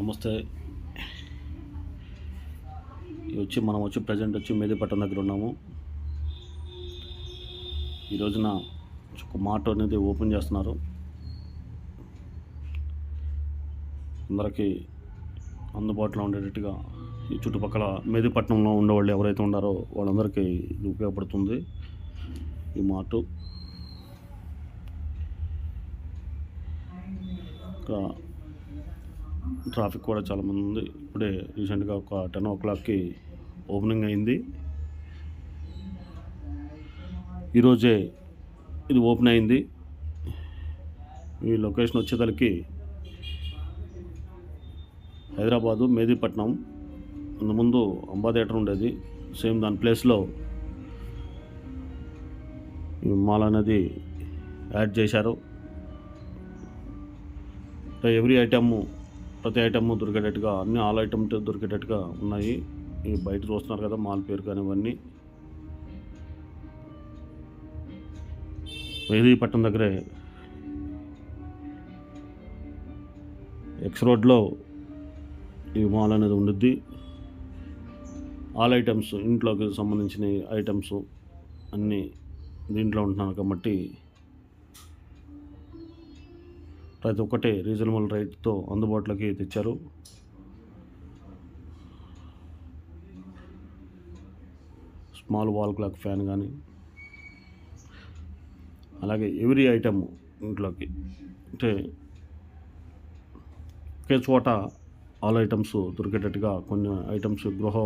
నమస్తే. ఇది వచ్చి మనం వచ్చి ప్రజెంట్ వచ్చి మేదిపట్నం దగ్గర ఉన్నాము. ఈ రోజున ఒక మార్ట్ అనేది ఓపెన్ చేస్తున్నారు. అందరికీ అందుబాటులో ఉండేటట్టుగా ఈ చుట్టుపక్కల మేదిపట్నంలో ఉండేవాళ్ళు ఎవరైతే ఉన్నారో వాళ్ళందరికీ ఇది ఉపయోగపడుతుంది. ఈ మార్టు ఇంకా ట్రాఫిక్ కూడా చాలామంది ఉంది. ఇప్పుడే రీసెంట్గా ఒక టెన్ ఓ క్లాక్కి ఓపెనింగ్ అయింది. ఈరోజే ఇది ఓపెన్ అయింది. ఈ లొకేషన్ వచ్చేసరికి హైదరాబాదు మేదీపట్నం ముందు అంబా థియేటర్ ఉండేది. సేమ్ దాని ప్లేస్లో ఈ మాల్ అనేది యాడ్ చేశారు. ఎవ్రీ ఐటమ్ ప్రతి ఐటమ్ దొరికేటట్టుగా అన్ని ఆల్ ఐటమ్ దొరికేటట్టుగా ఉన్నాయి. ఈ బయట చూస్తున్నారు కదా మాల్ పేరు కానివన్నీ. వేదీపట్నం దగ్గరే. ఎక్స్ రోడ్లో ఈ మాల్ అనేది ఉండుద్ది. ఆల్ ఐటమ్స్ ఇంట్లోకి సంబంధించిన ఐటమ్స్ అన్నీ దీంట్లో ఉంటున్నాను కాబట్టి ప్రతి ఒక్కటి రీజనబుల్ రేట్తో అందుబాటులోకి తెచ్చారు. స్మాల్ వాల్ క్లాక్ ఫ్యాన్ కానీ అలాగే ఎవ్రీ ఐటమ్ ఇంట్లోకి. అంటే ఒకే చోట ఆల్ ఐటమ్స్ దొరికేటట్టుగా కొన్ని ఐటమ్స్ గృహ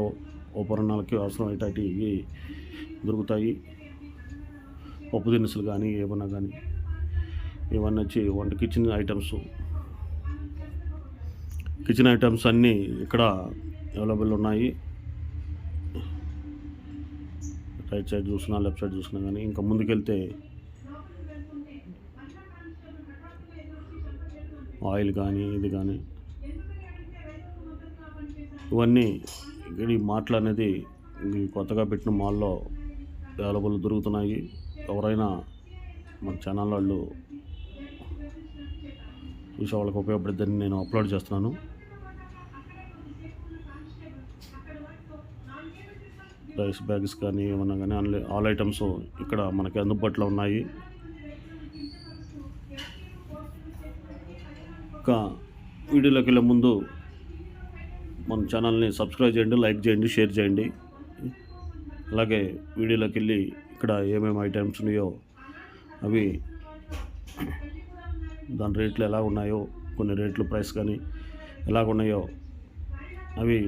ఉపకరణాలకి అవసరమయ్యేటవి దొరుకుతాయి. పప్పు దినుసులు కానీ ఏమన్నా కానీ. ఇవన్నీ వచ్చి వంట కిచెన్ ఐటమ్స్ కిచెన్ ఐటమ్స్ అన్నీ ఇక్కడ అవైలబుల్ ఉన్నాయి. రైట్ సైడ్ చూసినా లెఫ్ట్ సైడ్ చూసినా కానీ ఇంకా ముందుకెళ్తే ఆయిల్ కానీ ఇది కానీ ఇవన్నీ ఇక్కడ ఈ మాటలు అనేది కొత్తగా పెట్టిన మాల్లో అవైలబుల్ దొరుకుతున్నాయి. ఎవరైనా మన ఛానల్ వాళ్ళు చూసే వాళ్ళకి ఉపయోగపడుతుందని నేను అప్లోడ్ చేస్తున్నాను. రైస్ బ్యాగ్స్ కానీ ఏమన్నా కానీ అన్ని ఆల్ ఐటమ్స్ ఇక్కడ మనకి అందుబాటులో ఉన్నాయి. ఇంకా వీడియోలోకి వెళ్ళే ముందు మన ఛానల్ని సబ్స్క్రైబ్ చేయండి లైక్ చేయండి షేర్ చేయండి. అలాగే వీడియోలోకి వెళ్ళి ఇక్కడ ఏమేమి ఐటమ్స్ ఉన్నాయో అవి దాని రేట్లు ఎలా ఉన్నాయో కొన్ని రేట్లు ప్రైస్ కానీ ఎలాగ ఉన్నాయో అవి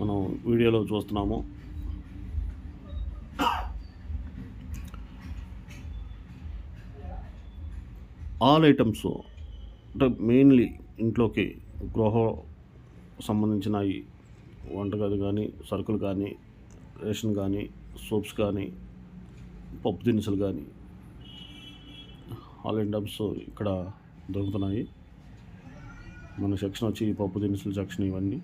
మనం వీడియోలో చూస్తున్నాము. ఆల్ ఐటమ్స్ అంటే మెయిన్లీ ఇంట్లోకి గృహ సంబంధించిన ఈ వంటగది కానీ సరుకులు కానీ రేషన్ కానీ సోప్స్ కానీ పప్పు దినుసులు కానీ ఆల్ ఐటమ్స్ ఇక్కడ దొరుకుతున్నాయి. మన సెక్షన్ వచ్చి ఈ పప్పు దినుసుల సెక్షన్ ఇవన్నీ.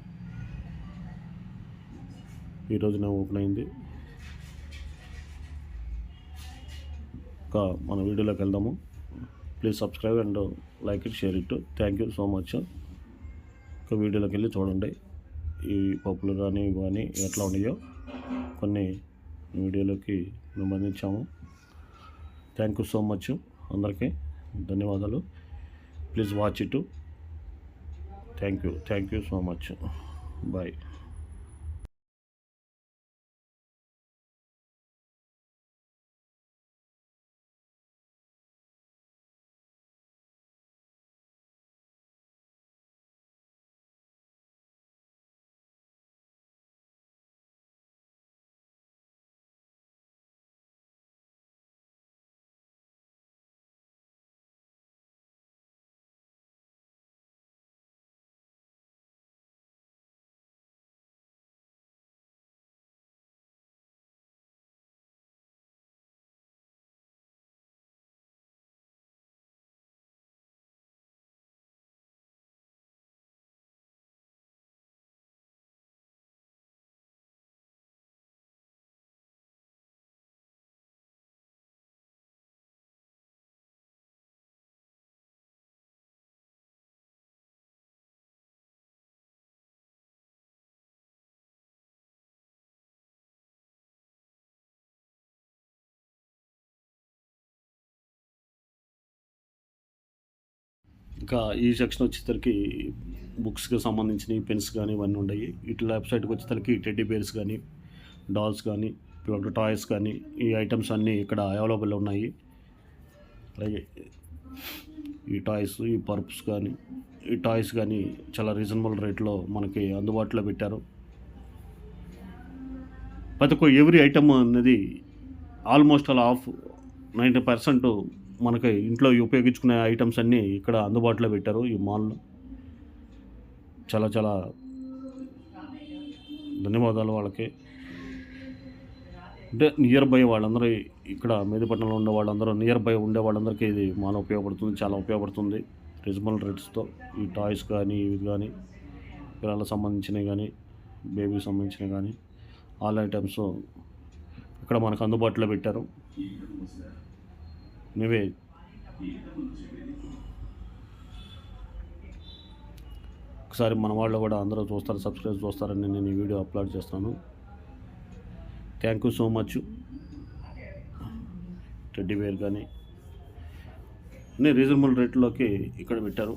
ఈరోజున ఓపెన్ అయింది. ఇంకా మన వీడియోలోకి వెళ్దాము. Please subscribe and like it share it. Thank you so much. ఇంకా వీడియోలోకి వెళ్ళి చూడండి. ఈ పప్పులు కానీ ఇవి కానీ ఎట్లా ఉన్నాయో కొన్ని వీడియోలోకి మేము అందించాము థ్యాంక్ యూ సో మచ్. అందరికీ ధన్యవాదాలు. Please watch it. Thank you. Thank you so much. Bye. ఇంకా ఈ సెక్షన్ వచ్చేసరికి బుక్స్కి సంబంధించిన పెన్స్ కానీ ఇవన్నీ ఉన్నాయి ఇటు లెఫ్ట్ సైడ్కి వచ్చేసరికి టెడ్డీ బేర్స్ కానీ డాల్స్ కానీ పిల్లల టాయ్స్ కానీ ఈ ఐటమ్స్ అన్నీ ఇక్కడ అవైలబుల్ ఉన్నాయి. అలాగే ఈ టాయ్స్ ఈ పర్ప్స్ కానీ ఈ టాయ్స్ కానీ చాలా రీజనబుల్ రేట్లో మనకి అందుబాటులో పెట్టారు. ప్రతి ఒక్క ఎవ్రీ ఐటమ్ అనేది ఆల్మోస్ట్ అలా ఆఫ్ నైంటీ పర్సెంట్ మనకి ఇంట్లో ఉపయోగించుకునే ఐటమ్స్ అన్నీ ఇక్కడ అందుబాటులో పెట్టారు ఈ మాల్లో చాలా చాలా ధన్యవాదాలు వాళ్ళకి. అంటే నియర్ బై వాళ్ళందరూ ఇక్కడ మేదపట్నంలో ఉండే వాళ్ళందరూ నియర్ బై ఉండే వాళ్ళందరికీ ఇది మాల ఉపయోగపడుతుంది చాలా ఉపయోగపడుతుంది. రిజనబుల్ రేట్స్తో ఈ టాయ్స్ కానీ ఇవి కానీ పిల్లలకు సంబంధించినవి కానీ బేబీకి సంబంధించినవి కానీ ఆల్ ఐటమ్స్ ఇక్కడ మనకు అందుబాటులో పెట్టారు. నువ్వే. ఒకసారి మన వాళ్ళు కూడా అందరూ చూస్తారు సబ్స్క్రైబ్ చూస్తారని నేను ఈ వీడియో అప్లోడ్ చేస్తాను. Thank you so much teddy wear కానీ అన్నీ రీజనబుల్ రేట్లోకి ఇక్కడ పెట్టారు.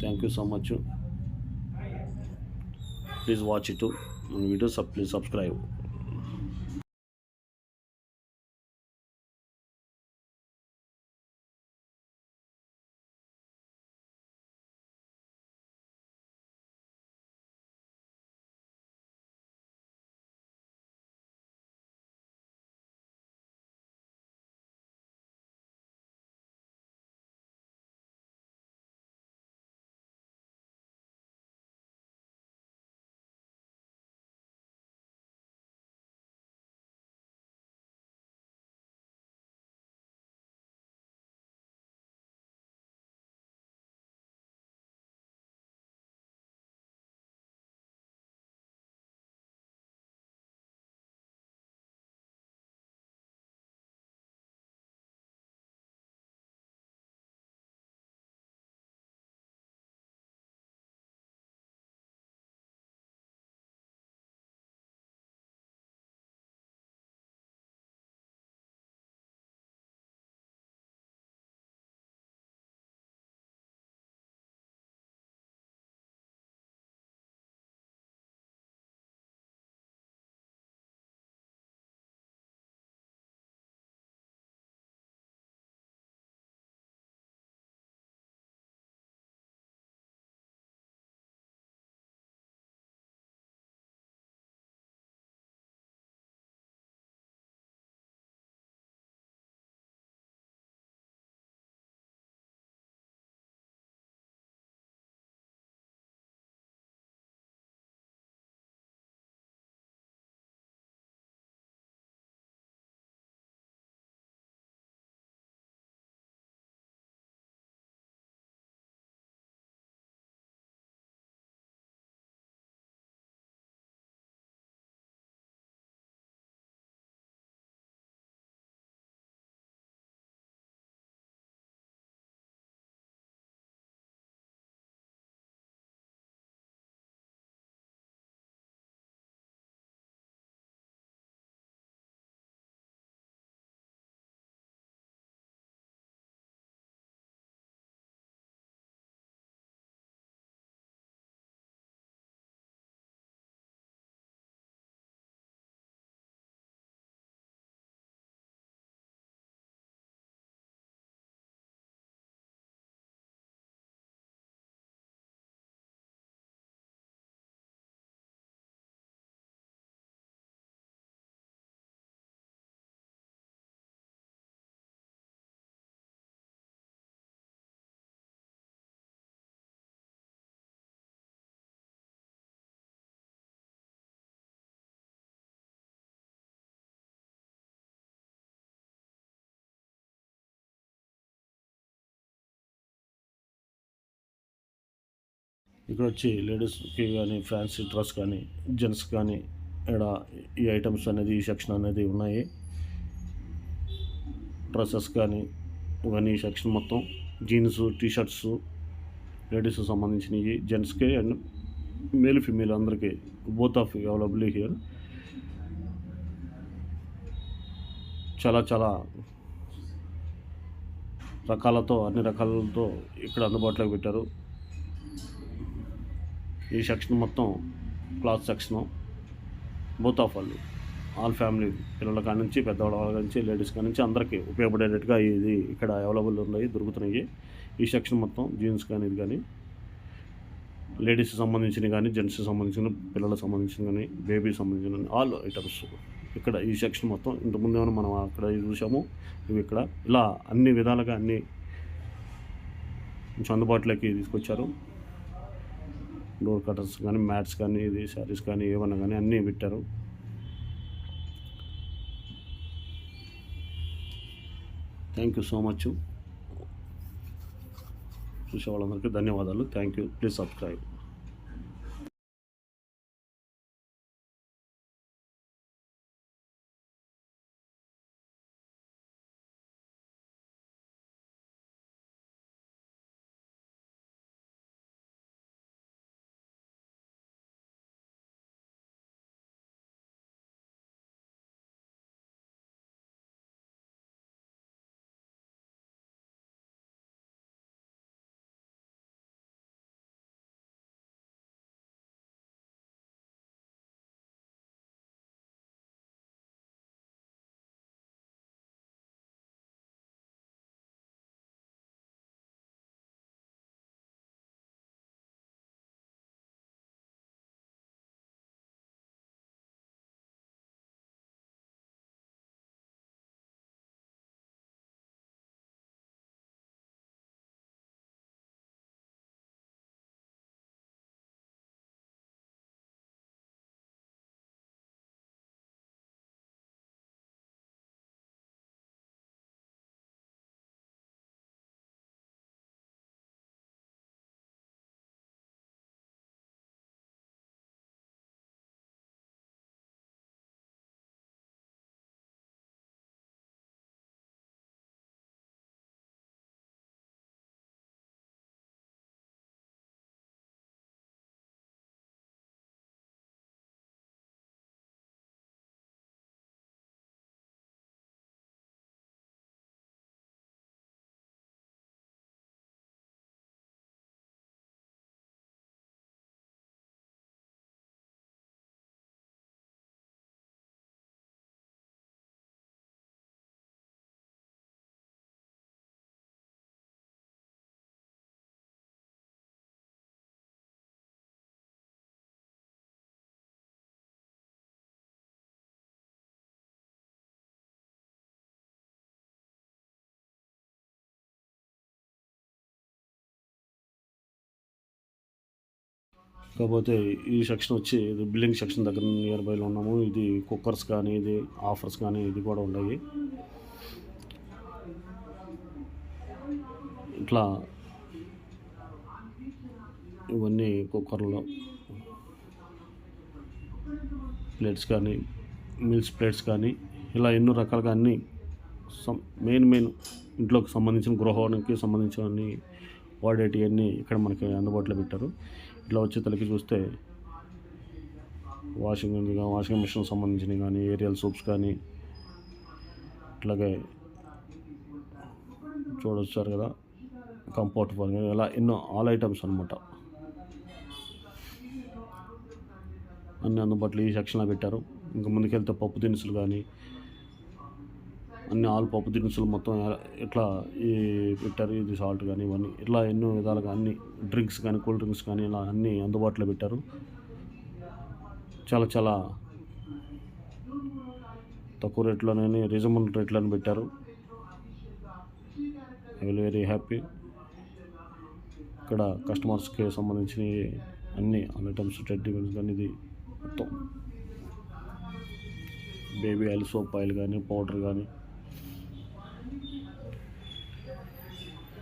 Thank you so much please watch it video sub please subscribe ఇక్కడ వచ్చి లేడీస్కి కానీ ఫ్యాన్సీ డ్రెస్ కానీ జెంట్స్ కానీ ఇక్కడ ఈ ఐటమ్స్ అనేది ఈ సెక్షన్ అనేది ఉన్నాయి. డ్రెస్సెస్ కానీ ఇవన్నీ ఈ సెక్షన్ మొత్తం. జీన్స్ టీ షర్ట్స్ లేడీస్కి సంబంధించినవి జెంట్స్కి అండ్ మేల్ ఫిమేల్ అందరికీ బోత్ ఆఫ్ అవైలబుల్ హియర్. చాలా చాలా రకాలతో అన్ని రకాలతో ఇక్కడ అందుబాటులోకి పెట్టారు. ఈ సెక్షన్ మొత్తం క్లాత్ సెక్షను. బోత్ ఆఫ్ వాళ్ళు. ఆల్ ఫ్యామిలీ పిల్లల కాడ నుంచి పెద్దవాళ్ళ కాడ నుంచి లేడీస్ కాడి నుంచి అందరికీ ఉపయోగపడేటట్టుగా ఇది ఇక్కడ అవైలబుల్ ఉన్నాయి దొరుకుతున్నాయి. ఈ సెక్షన్ మొత్తం జీన్స్ కానీ ఇది కానీ లేడీస్కి సంబంధించిన కానీ జెంట్స్కి సంబంధించిన పిల్లలకు సంబంధించిన కానీ బేబీకి సంబంధించిన ఆల్ ఐటమ్స్ ఇక్కడ ఈ సెక్షన్ మొత్తం. ఇంతకుముందు ఏమైనా మనం అక్కడ చూసాము ఇవి ఇక్కడ. ఇలా అన్ని విధాలుగా అన్ని కొంచెం అందుబాటులోకి తీసుకొచ్చారు. డోర్ కటర్స్ కానీ మ్యాట్స్ కానీ ఇది శారీస్ కానీ ఏమన్నా కానీ అన్నీ పెట్టారు. థ్యాంక్ యూ సో మచ్ చూసే వాళ్ళందరికీ ధన్యవాదాలు. థ్యాంక్ యూ ప్లీజ్ సబ్స్క్రైబ్ కాకపోతే ఈ సెక్షన్ వచ్చి ఇది బిల్డింగ్ సెక్షన్ దగ్గర నియర్ బైలో ఉన్నాము. ఇది కుక్కర్స్ కానీ ఇది ఆఫర్స్ కానీ ఇది కూడా ఉన్నాయి. ఇట్లా ఇవన్నీ కుక్కర్లో ప్లేట్స్ కానీ మిల్స్ ప్లేట్స్ కానీ ఇలా ఎన్నో రకాలుగా అన్నీ సం మెయిన్ మెయిన్ ఇంట్లోకి సంబంధించిన గృహానికి సంబంధించిన అన్ని వాడేటివన్నీ ఇక్కడ మనకి అందుబాటులో పెట్టారు. ఇట్లా వచ్చే తలకి చూస్తే వాషింగ్ వాషింగ్ మిషన్ సంబంధించినవి కానీ ఏరియల్ సోప్స్ కానీ అట్లాగే చూడొచ్చారు కదా కంఫర్ట్ ఇలా ఎన్నో ఆల్ ఐటమ్స్ అనమాట అన్నీ అందుబాటులో ఈ సెక్షన్లో పెట్టారు. ఇంకా ముందుకెళ్తే పప్పు దినుసులు కానీ అన్ని ఆల్ పప్పు దినుసులు మొత్తం ఇట్లా ఈ పెట్టారు ఇది సాల్ట్ కానీ ఇవన్నీ ఇట్లా ఎన్నో విధాలుగా అన్ని డ్రింక్స్ కానీ కూల్ డ్రింక్స్ కానీ ఇలా అన్నీ అందుబాటులో పెట్టారు. చాలా చాలా తక్కువ రేట్లోనే రీజనబుల్ రేట్లను పెట్టారు. ఐ విల్ వెరీ హ్యాపీ ఇక్కడ కస్టమర్స్కి సంబంధించిన అన్ని ఐటమ్స్ టెడ్డీ బెన్స్ కానీ ఇది మొత్తం. బేబీ ఆయిల్ సోప్ ఆయిల్ కానీ పౌడర్ కానీ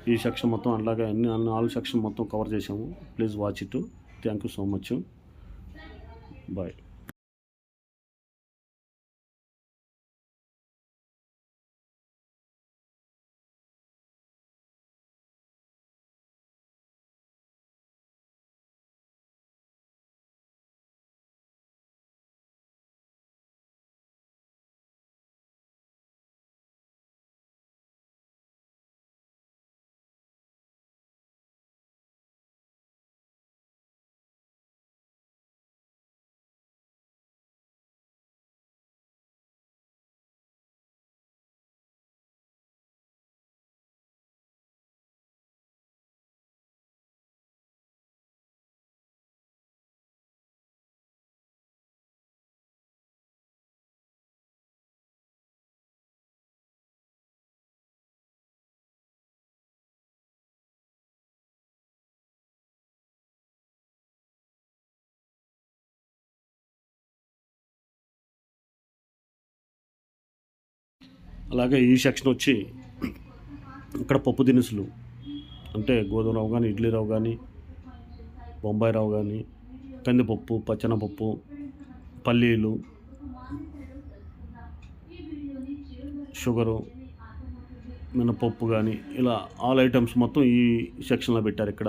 ఈ సెక్షన్ మొత్తం అలాగే అన్ని అన్ని ఆల్ సెక్షన్ మొత్తం కవర్ చేసాము please watch it. Thank you so much bye అలాగే ఈ సెక్షన్ వచ్చి ఇక్కడ పప్పు దినుసులు అంటే గోధుమ రవ్వ కానీ ఇడ్లీ రవ్వ కానీ బొంబాయి రవ్వ కానీ కందిపప్పు పచ్చనపప్పు పల్లీలు షుగరు మినపప్పు కానీ ఇలా ఆల్ ఐటమ్స్ మొత్తం ఈ సెక్షన్లో పెట్టారు ఇక్కడ.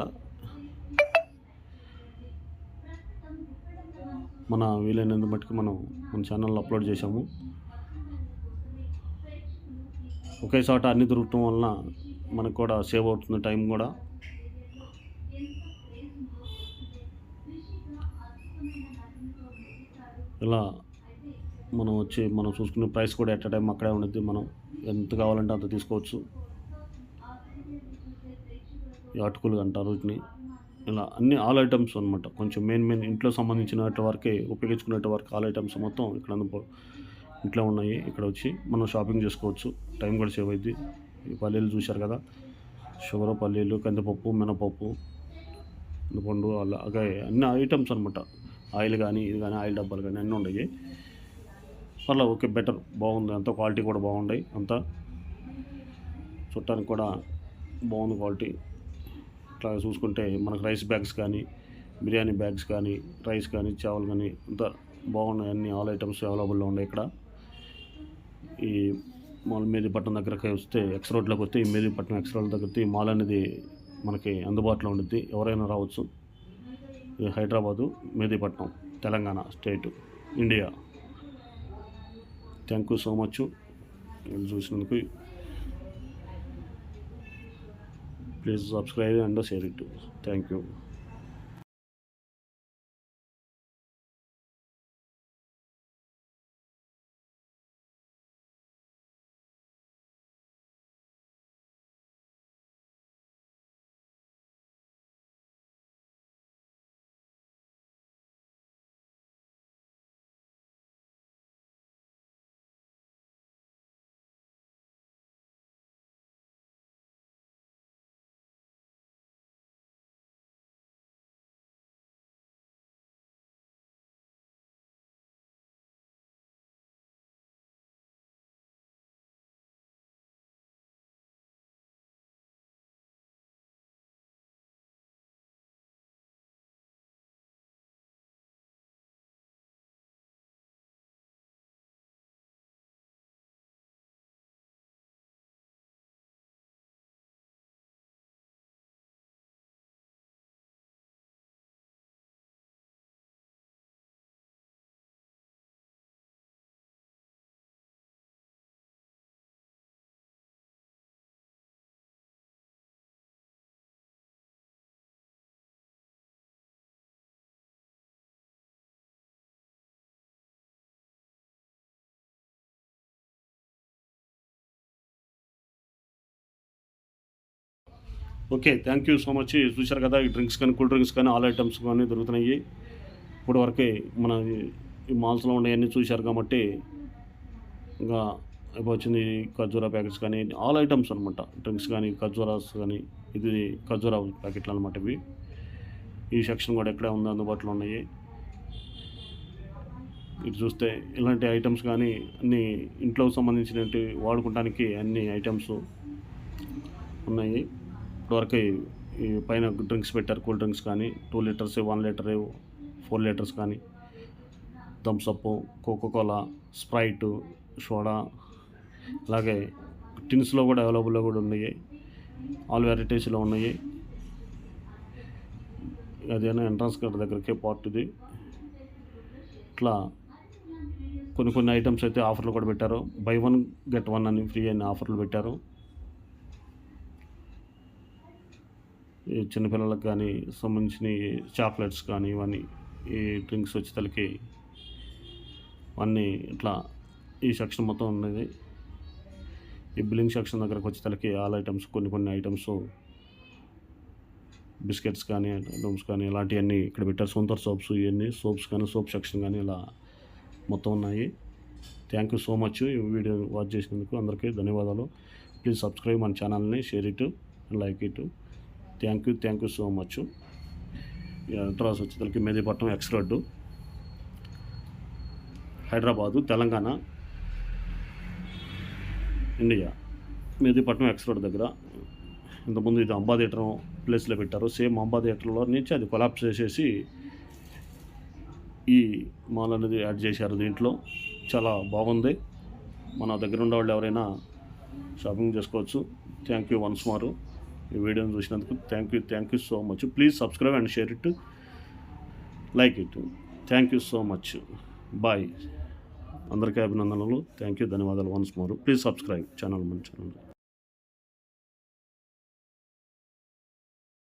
మన వీలైనంత మట్టుకు మనం మన ఛానల్లో అప్లోడ్ చేశాము. ఒకే చోట అన్ని దొరకటం వలన మనకు కూడా సేవ్ అవుతుంది టైం కూడా. ఇలా మనం వచ్చి మనం చూసుకునే ప్రైస్ కూడా ఎట్ టైం అక్కడే ఉండద్ది. మనం ఎంత కావాలంటే అంత తీసుకోవచ్చు. ఈ అటుకులు అంటారు వీటిని. ఇలా అన్ని ఆల్ ఐటమ్స్ అనమాట కొంచెం మెయిన్ మెయిన్ ఇంట్లో సంబంధించిన వరకే ఉపయోగించుకునే వరకు ఆల్ ఐటమ్స్ మొత్తం ఇక్కడ అందుబాటు ఇట్లా ఉన్నాయి ఇక్కడ వచ్చి మనం షాపింగ్ చేసుకోవచ్చు. టైం కూడా సేవ్ అయింది ఈ పల్లీలు చూశారు కదా? షుగర్ పల్లీలు కందిపప్పు మినపప్పు పండు అలాగే అన్ని ఐటమ్స్ అనమాట ఆయిల్ కానీ ఇది కానీ ఆయిల్ డబ్బాలు కానీ అన్నీ ఉన్నాయి పర్లేదు ఓకే బెటర్ బాగుంది. అంత క్వాలిటీ కూడా బాగున్నాయి అంతా. చుట్టానికి కూడా బాగుంది క్వాలిటీ. ఇట్లా చూసుకుంటే మనకు రైస్ బ్యాగ్స్ కానీ బిర్యానీ బ్యాగ్స్ కానీ రైస్ కానీ చావల్ కానీ అంతా బాగున్నాయి. అన్ని ఆల్ ఐటమ్స్ అవైలబుల్లో ఉన్నాయి ఇక్కడ. ఈ మాల్ మేదిపట్నం దగ్గరకి వస్తే ఎక్స్ రోడ్లోకి వస్తే ఈ మేదిపట్నం ఎక్స్ రోడ్ దగ్గర ఈ మాల్ అనేది మనకి అందుబాటులో ఉంటుంది ఎవరైనా రావచ్చు. ఇది Hyderabad Mehdipatnam Telangana state India. Thank you so much. చూసినందుకు please subscribe and share it. Thank you okay thank you so much చూశారు కదా ఈ డ్రింక్స్ కానీ కూల్ డ్రింక్స్ కానీ ఆల్ ఐటమ్స్ కానీ దొరుకుతున్నాయి. ఇప్పుడు వరకే మన ఈ- మాల్స్లో ఉండేవన్నీ చూశారు కాబట్టి ఇంకా వచ్చింది ఖర్జూరా ప్యాకెట్స్ కానీ ఆల్ ఐటమ్స్ అనమాట డ్రింక్స్ కానీ ఖర్జూరాస్ కానీ ఇది ఖర్జూరా ప్యాకెట్లు అనమాట ఇవి. ఈ సెక్షన్ కూడా ఎక్కడే ఉంది అందుబాటులో ఉన్నాయి. ఇటు చూస్తే ఇలాంటి ఐటమ్స్ కానీ అన్ని ఇంట్లో సంబంధించినవి వాడుకోవడానికి అన్ని ఐటమ్స్ ఉన్నాయి. ఇప్పటివరకు ఈ పైన డ్రింక్స్ పెట్టారు కూల్ డ్రింక్స్ కానీ two litres one litre four litres కానీ. Thums Up Coca Cola Sprite soda అలాగే టిన్స్లో కూడా అవైలబుల్లో కూడా ఉన్నాయి. ఆల్ వెరైటీస్లో ఉన్నాయి. అదేనా ఎంట్రన్స్ గేట్ దగ్గరకే పార్ట్ ఇది. ఇట్లా కొన్ని కొన్ని ఐటమ్స్ అయితే ఆఫర్లు కూడా పెట్టారు. బై వన్ గెట్ వన్ అని ఫ్రీ అని ఆఫర్లు పెట్టారు. చిన్నపిల్లలకు కానీ సంబంధించిన చాక్లెట్స్ కానీ ఇవన్నీ ఈ డ్రింక్స్ వచ్చేసరికి అన్నీ ఇట్లా ఈ సెక్షన్ మొత్తం ఉన్నది. ఈ బిల్లింగ్ సెక్షన్ దగ్గరకు తలకి ఆల్ ఐటమ్స్ కొన్ని కొన్ని ఐటమ్స్ బిస్కెట్స్ కానీ ఐటమ్స్ కానీ ఇలాంటివన్నీ ఇక్కడ పెట్టారు. సొంతర్ సోప్స్ ఇవన్నీ సోప్స్ కానీ సోప్ సెక్షన్ కానీ ఇలా మొత్తం ఉన్నాయి. థ్యాంక్ యూ సో మచ్ ఈ వీడియో వాచ్ చేసినందుకు. అందరికీ ధన్యవాదాలు. ప్లీజ్ సబ్స్క్రైబ్ మన ఛానల్ని share it like it. Thank you thank you so much. Address వచ్చేసరికి Mehdipatnam X road. Hyderabad Telangana. India. Mehdipatnam X road దగ్గర. ఇంతకుముందు ఇది అంబా థియేటర్ ప్లేస్లో పెట్టారు. సేమ్ అంబా థియేటర్లో నుంచి అది కొలాప్స్ చేసేసి ఈ మాల్ అనేది యాడ్ చేశారు దీంట్లో. చాలా బాగుంది. మన దగ్గర ఉన్న వాళ్ళు ఎవరైనా షాపింగ్ చేసుకోవచ్చు. థ్యాంక్ యూ వన్స్ మారు. ఈ వీడియోని చూసినందుకు thank you thank you so much please subscribe and share it like it thank you so much bye అందరికీ అభినందనలు. థ్యాంక్ యూ ధన్యవాదాలు once more please subscribe channel మన ఛానల్